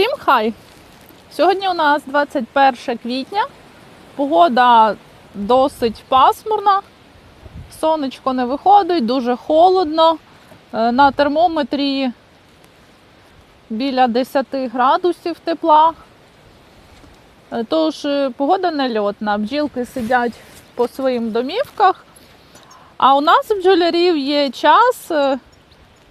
Всім хай! Сьогодні у нас 21 квітня. Погода досить пасмурна. Сонечко не виходить, дуже холодно. Е, На термометрі біля 10 градусів тепла. Е, Тож е, погода нельотна. Бджілки сидять по своїм домівках. А у нас, бджолярів, є час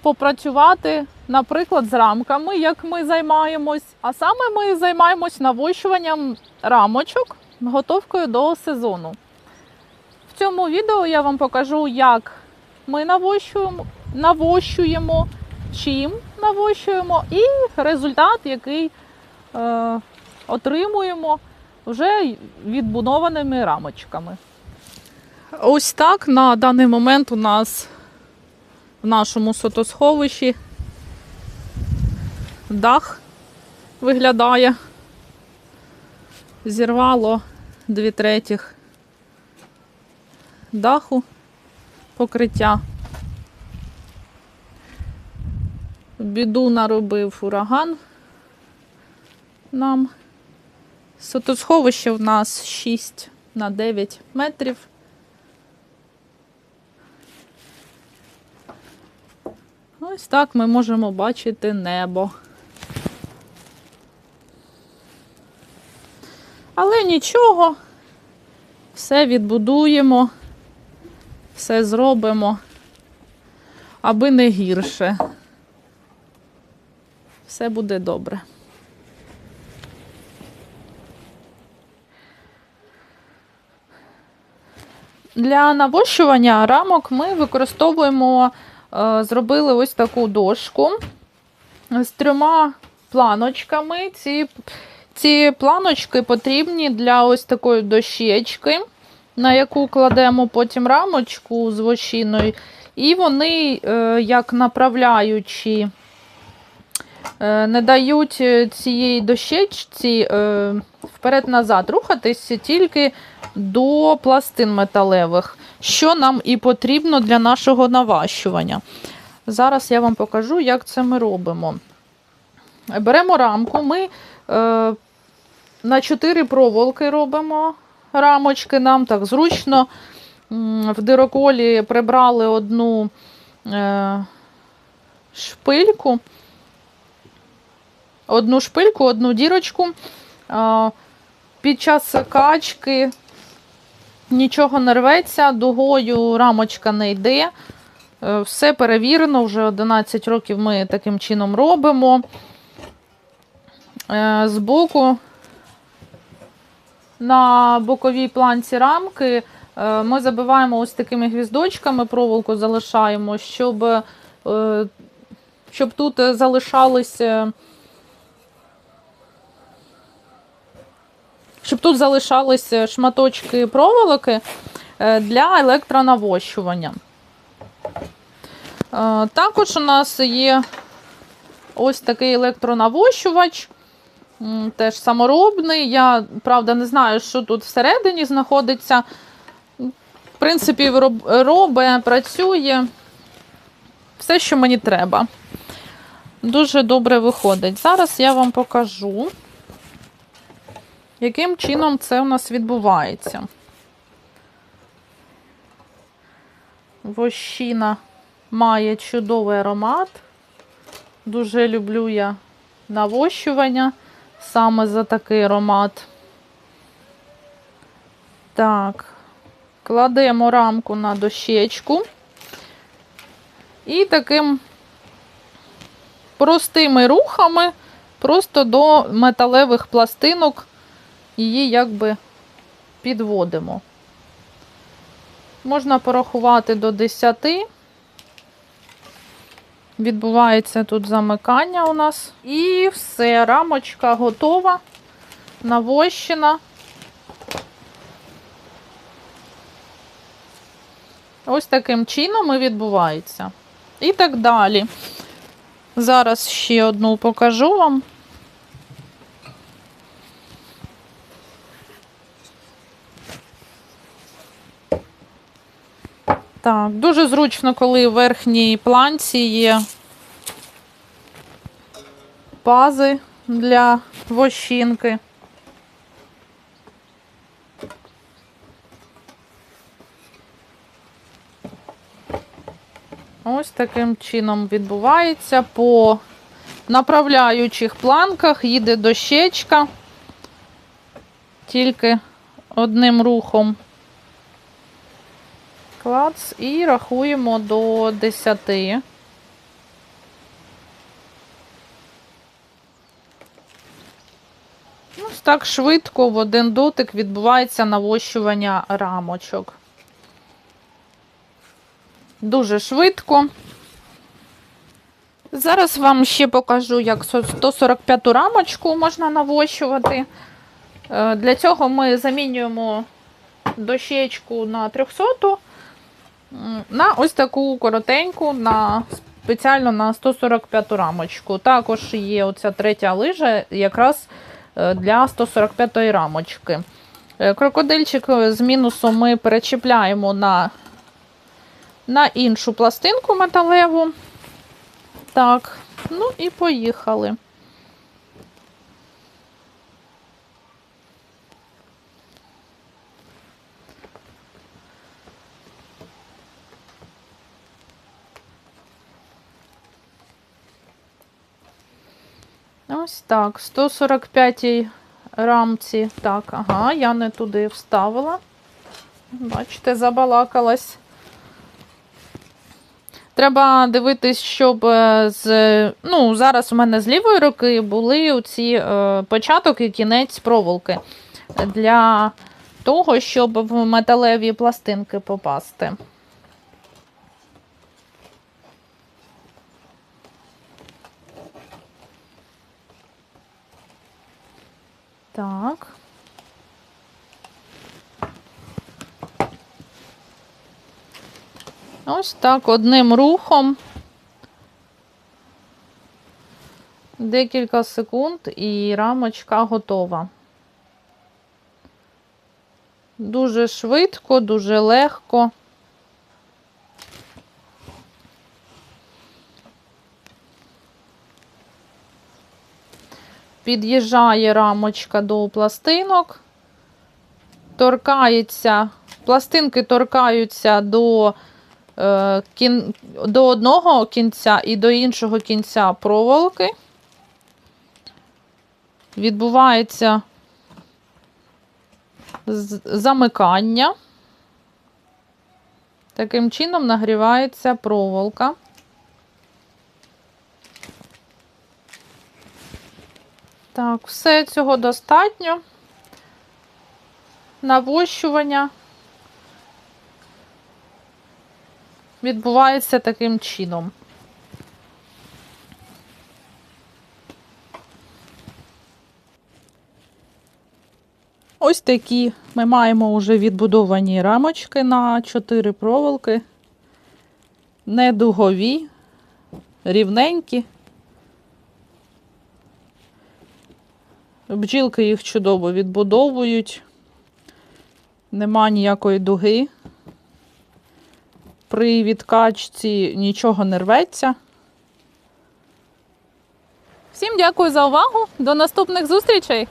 попрацювати, наприклад, з рамками, як ми займаємось. А саме ми займаємось навощуванням рамочок, готовкою до сезону. В цьому відео я вам покажу, як ми навощуємо, навощуємо чим навощуємо, і результат, який е, отримуємо вже відбудованими рамочками. Ось так на даний момент у нас в нашому сотосховищі дах виглядає. Зірвало дві третіх даху покриття. Біду наробив ураган нам. Сотосховище в нас 6 на 9 метрів. Ось так ми можемо бачити небо. Але нічого, все відбудуємо, все зробимо, аби не гірше. Все буде добре. Для навощування рамок ми використовуємо, е, зробили ось таку дошку з трьома планочками. Ці, ці планочки потрібні для ось такої дощечки, на яку кладемо потім рамочку з вощиною. І вони, е, як направляючі, е, не дають цієї дощечці е, вперед-назад рухатись тільки до пластин металевих, що нам і потрібно для нашого наващування. Зараз я вам покажу, як це ми робимо. Беремо рамку, ми на 4 проволоки робимо рамочки, нам так зручно. В дироколі прибрали одну е, шпильку, одну шпильку, одну дірочку. Е, під час качки нічого не рветься, дугою рамочка не йде. Е, Все перевірено, вже 11 років ми таким чином робимо. Збоку на боковій планці рамки е, ми забиваємо ось такими гвіздочками, проволоку залишаємо, щоб, е, щоб тут залишалися. Щоб тут залишалися шматочки проволоки е, для електронавощування. Також у нас є ось такий електронавощувач, теж саморобний. Я, правда, не знаю, що тут всередині знаходиться. В принципі, робить, працює все, що мені треба. Дуже добре виходить. Зараз я вам покажу яким чином це у нас відбувається. Вощина має чудовий аромат. Дуже люблю я навощування саме за такий аромат. Так, кладемо рамку на дощечку і таким простими рухами просто до металевих пластинок її якби підводимо. Можна порахувати до 10. Відбувається тут замикання у нас. І все, рамочка готова, навощена. Ось таким чином і відбувається. І так далі. Зараз ще одну покажу вам. Так, дуже зручно, коли в верхній планці є пази для вощинки. Ось таким чином відбувається по направляючих планках, їде дощечка тільки одним рухом. Клац і рахуємо до 10. Ось так швидко в один дотик відбувається навощування рамочок. Дуже швидко. Зараз вам ще покажу, як 145 рамочку можна навощувати. Е, Для цього ми замінюємо дощечку на 300 м, на ось таку коротеньку, на спеціально на 145 рамочку. Також є оця третя лижа, якраз е, для 145 рамочки. Е, Крокодильчик з мінусом ми перечіпляємо на, на іншу пластинку металеву. Так, ну і поїхали. Ось так, 145-й рамці. Так, ага, я не туди вставила. Бачите, забалакалась. Треба дивитись, щоб е, з. Ну, зараз у мене з лівої руки були оці е, початок і кінець проволоки для того, щоб в металеві пластинки попасти. Так. Ось так одним рухом. Декілька секунд і рамочка готова. Дуже швидко, дуже легко. Під'їжджає рамочка до пластинок, торкається, пластинки торкаються до, до одного кінця і до іншого кінця проволоки. Відбувається замикання. Таким чином нагрівається проволока. Так, все цього достатньо. Навощування відбувається таким чином. Ось такі ми маємо вже відбудовані рамочки на 4 проволоки. Не дугові, рівненькі. Бджілки їх чудово відбудовують. Нема ніякої дуги. При відкачці нічого не рветься. Всім дякую за увагу. До наступних зустрічей!